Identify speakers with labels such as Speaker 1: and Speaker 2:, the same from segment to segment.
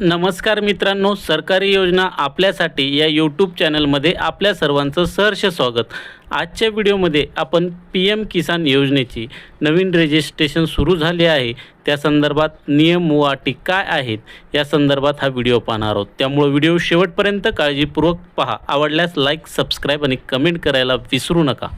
Speaker 1: नमस्कार मित्रांनो सरकारी योजना आपल्यासाठी या यूट्यूब चॅनलमध्ये आपल्या सर्वांचं सहर्ष स्वागत. आजच्या व्हिडिओमध्ये आपण पी एम किसान योजनेची नवीन रजिस्ट्रेशन सुरू झाले आहे. त्या संदर्भात नियम व अटी काय आहेत या संदर्भात हा व्हिडिओ पाहणार आहोत. त्यामुळे व्हिडिओ शेवटपर्यंत काळजीपूर्वक पहा. आवडल्यास लाईक सबस्क्राईब आणि कमेंट करायला विसरू नका.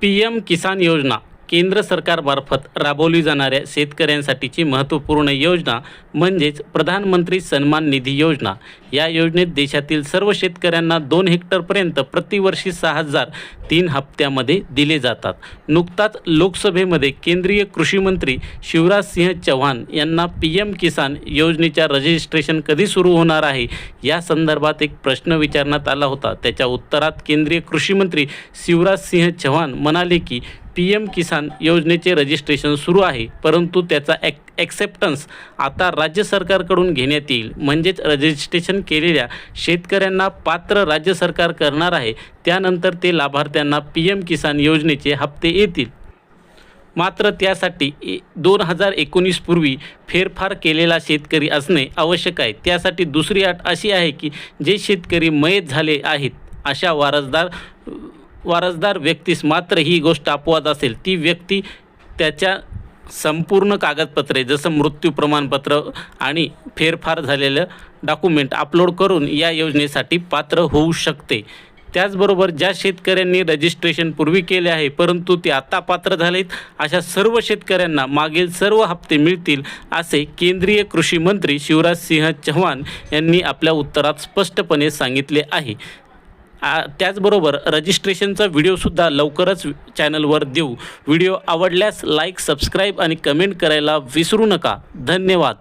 Speaker 1: पी एम किसान योजना केंद्र सरकारमार्फत राबवली जाणाऱ्या शेतकऱ्यांसाठीची महत्त्वपूर्ण योजना म्हणजेच प्रधानमंत्री सन्मान निधी योजना. या योजनेत देशातील सर्व शेतकऱ्यांना दोन हेक्टरपर्यंत प्रतिवर्षी सहा हजार तीन हप्त्यामध्ये दिले जातात. नुकताच लोकसभेमध्ये केंद्रीय कृषी मंत्री शिवराज सिंह चौहान यांना पी एम किसान योजनेच्या रजिस्ट्रेशन कधी सुरू होणार आहे या संदर्भात एक प्रश्न विचारण्यात आला होता. त्याच्या उत्तरात केंद्रीय कृषी मंत्री शिवराज सिंह चौहान म्हणाले की पी एम किसान योजनेचे रजिस्ट्रेशन सुरू आहे परंतु त्याचा ॲक ॲक्सेप्टन्स आता राज्य सरकारकडून घेण्यात येईल. म्हणजेच रजिस्ट्रेशन केलेल्या शेतकऱ्यांना पात्र राज्य सरकार करणार आहे. त्यानंतर ते लाभार्थ्यांना पी एम किसान योजनेचे हप्ते येतील. मात्र त्यासाठी ए दोन हजार एकोणीसपूर्वी फेरफार केलेला शेतकरी असणे आवश्यक आहे. त्यासाठी दुसरी अट अशी आहे की जे शेतकरी मयत झाले आहेत अशा वारसदार वारसदार व्यक्तीस मात्र ही गोष्ट अपवाद असेल. ती व्यक्ती त्याच्या संपूर्ण कागदपत्रे जसं मृत्यू प्रमाणपत्र आणि फेरफार झालेलं डॉक्युमेंट अपलोड करून या योजनेसाठी पात्र होऊ शकते. त्याचबरोबर ज्या शेतकऱ्यांनी रजिस्ट्रेशन पूर्वी केले आहे परंतु ते आता पात्र झालेत अशा सर्व शेतकऱ्यांना मागील सर्व हप्ते मिळतील असे केंद्रीय कृषी मंत्री शिवराज सिंह चौहान यांनी आपल्या उत्तरात स्पष्टपणे सांगितले आहे. त्याचबरोबर रजिस्ट्रेशनचा व्हिडिओसुद्धा लवकरच चॅनलवर देऊ. व्हिडिओ आवडल्यास लाईक सबस्क्राईब आणि कमेंट करायला विसरू नका. धन्यवाद.